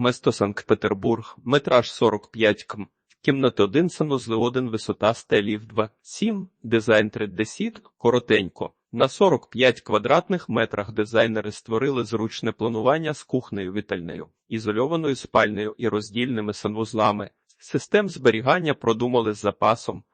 Место Санкт-Петербург, метраж 45 км. Кімнати 1, санузли 1, висота стелів 2, 7, дизайн 3D сіт, коротенько. На 45 квадратних метрах дизайнери створили зручне планування з кухнею вітальнею, ізольованою спальнею і роздільними санвузлами. Систем зберігання продумали з запасом.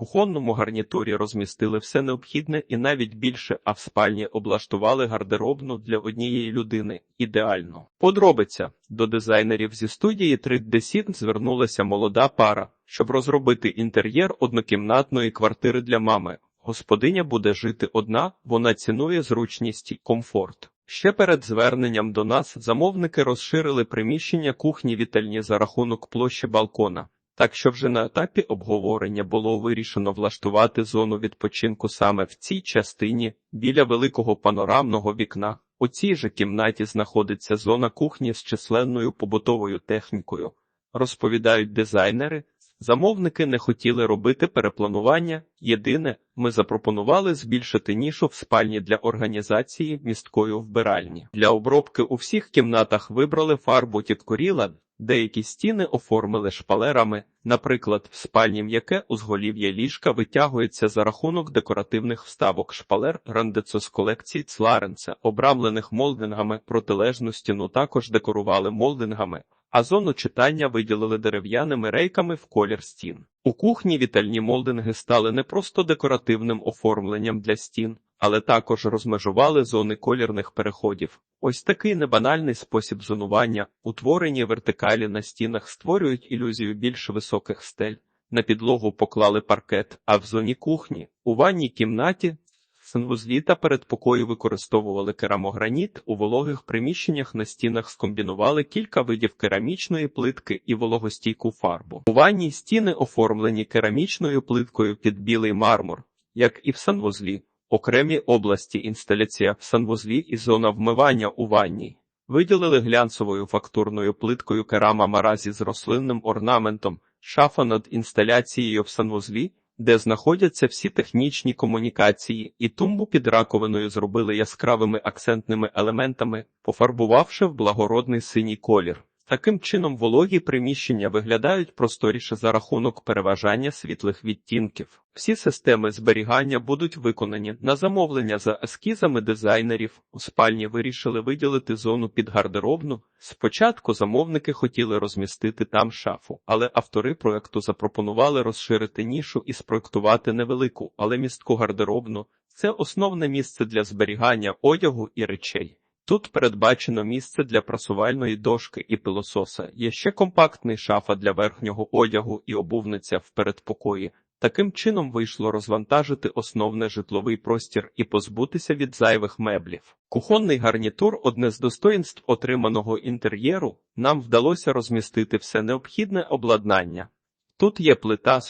Кухонному гарнітурі розмістили все необхідне і навіть більше, а в спальні облаштували гардеробну для однієї людини. Ідеально. Подробиця. До дизайнерів зі студії 3D звернулася молода пара, щоб розробити інтер'єр однокімнатної квартири для мами. Господиня буде жити одна, вона цінує зручність і комфорт. Ще перед зверненням до нас замовники розширили приміщення кухні вітальні за рахунок площі балкона. Так що вже на етапі обговорення було вирішено влаштувати зону відпочинку саме в цій частині біля великого панорамного вікна. У цій же кімнаті знаходиться зона кухні з численною побутовою технікою. Розповідають дизайнери. Замовники не хотіли робити перепланування. Єдине, ми запропонували збільшити нішу в спальні для організації місткої вбиральні. Для обробки у всіх кімнатах вибрали фарбу Тіткоріла, Деякі стіни оформили шпалерами, наприклад, в спальні м'яке узголів'я ліжка витягується за рахунок декоративних вставок шпалер рандецо з колекції Цларенца, обрамлених молдингами, протилежну стіну також декорували молдингами, а зону читання виділили дерев'яними рейками в колір стін. У кухні вітальні молдинги стали не просто декоративним оформленням для стін, але також розмежували зони колірних переходів. Ось такий небанальний спосіб зонування, утворені вертикалі на стінах, створюють ілюзію більш високих стель. На підлогу поклали паркет, а в зоні кухні, у ванній кімнаті, санвузлі та передпокою використовували керамограніт, у вологих приміщеннях на стінах скомбінували кілька видів керамічної плитки і вологостійку фарбу. У ванній стіни оформлені керамічною плиткою під білий мармур, як і в санвузлі. Окремі області інсталяція в санвузлі і зона вмивання у ванній. Виділили глянцевою фактурною плиткою керама маразі з рослинним орнаментом, шафа над інсталяцією в санвузлі, де знаходяться всі технічні комунікації, і тумбу під раковиною зробили яскравими акцентними елементами, пофарбувавши в благородний синій колір. Таким чином вологі приміщення виглядають просторіше за рахунок переважання світлих відтінків. Всі системи зберігання будуть виконані на замовлення за ескізами дизайнерів. У спальні вирішили виділити зону під гардеробну. Спочатку замовники хотіли розмістити там шафу, але автори проекту запропонували розширити нішу і спроектувати невелику, але містку гардеробну. Це основне місце для зберігання одягу і речей. Тут передбачено місце для прасувальної дошки і пилососа. Є ще компактний шафа для верхнього одягу і обувниця в передпокої. Таким чином вийшло розвантажити основний житловий простір і позбутися від зайвих меблів. Кухонний гарнітур одне з достоїнств отриманого інтер'єру. Нам вдалося розмістити все необхідне обладнання. Тут є плита,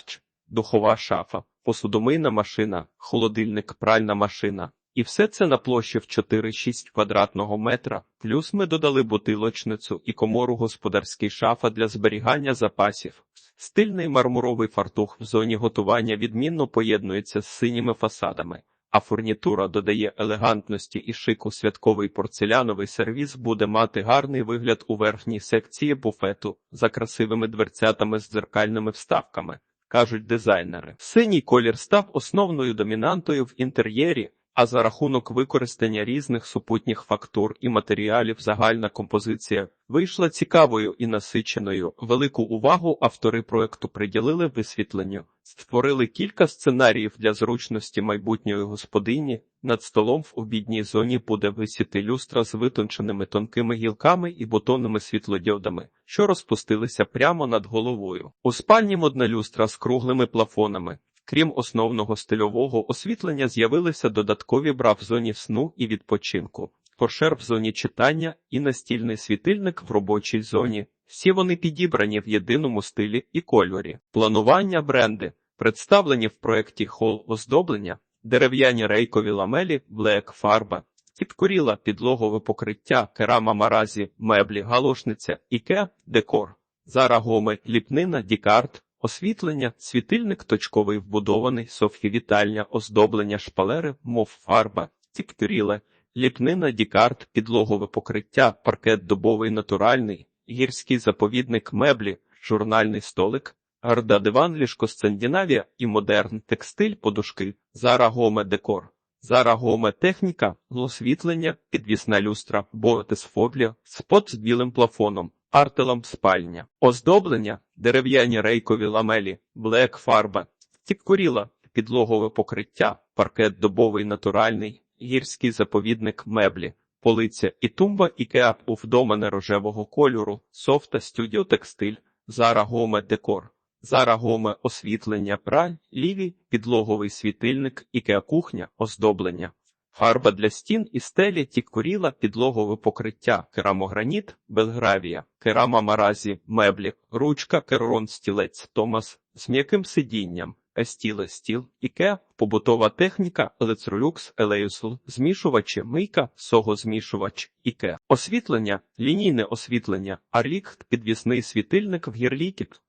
духова шафа, посудомийна машина, холодильник, пральна машина. І все це на площі в 4-6 квадратного метра, плюс ми додали бутилочницю і комору господарський шафа для зберігання запасів. Стильний мармуровий фартух в зоні готування відмінно поєднується з синіми фасадами, а фурнітура додає елегантності і шику святковий порцеляновий сервіс буде мати гарний вигляд у верхній секції буфету за красивими дверцятами з дзеркальними вставками, кажуть дизайнери. Синій колір став основною домінантою в інтер'єрі. А за рахунок використання різних супутніх фактур і матеріалів загальна композиція вийшла цікавою і насиченою. Велику увагу автори проекту приділили висвітленню, створили кілька сценаріїв для зручності майбутньої господині. Над столом в обідній зоні буде висіти люстра з витонченими тонкими гілками і бутонними світлодіодами, що розпустилися прямо над головою. У спальні модна люстра з круглими плафонами. Крім основного стильового освітлення, з'явилися додаткові бра в зоні сну і відпочинку, торшер в зоні читання і настільний світильник в робочій зоні. Всі вони підібрані в єдиному стилі і кольорі. Планування бренди представлені в проєкті хол оздоблення, дерев'яні рейкові ламелі, блек, фарба, підкоріла підлогове покриття, керама маразі, меблі, галошниця, іке, декор, зарагоми, ліпнина, дікарт. Освітлення, світильник точковий вбудований, соф'євітальня, оздоблення шпалери, мов фарба, тіктуріле, ліпнина, дікарт, підлогове покриття, паркет добовий натуральний, гірський заповідник меблі, журнальний столик, гарда диван, ліжко Скандинавія і модерн, текстиль, подушки, Зара Гоме декор. Зара Гоме техніка, освітлення, підвісна люстра, боотесфоблія, спот з білим плафоном, артелом спальня, оздоблення, дерев'яні рейкові ламелі, блек фарба, тіккуріла, підлогове покриття, паркет добовий натуральний, гірський заповідник меблі, полиця і тумба Ікеа у вдомене рожевого кольору, софта студіо текстиль, Зара Гоме декор. Зара Гоме освітлення праль, ліві, підлоговий світильник, ікеа кухня, оздоблення. Фарба для стін і стелі, тіккуріла, підлогове покриття, керамограніт, белгравія, керама маразі, меблі, ручка, керрон, стілець, Томас з м'яким сидінням, естіле, стіл, іке, побутова техніка, елецролюкс, елеюсл, змішувачі, мийка, сого-змішувач, іке. Освітлення, лінійне освітлення, арлік, підвісний світильник в гірлікіт,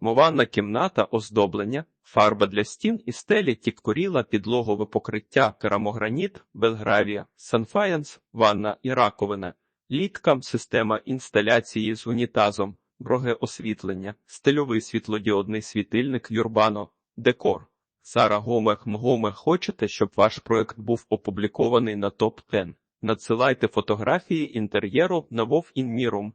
Мованна кімната, оздоблення, фарба для стін і стелі, тіккуріла, підлогове покриття, керамограніт, белгравія, санфаянс, ванна і раковина, літка, система інсталяції з унітазом, дороге освітлення, стильовий світлодіодний світильник Юрбано, декор. Сара Гомех Мгоме хочете, щоб ваш проект був опублікований на топ 10 Надсилайте фотографії інтер'єру на Вов Інмірум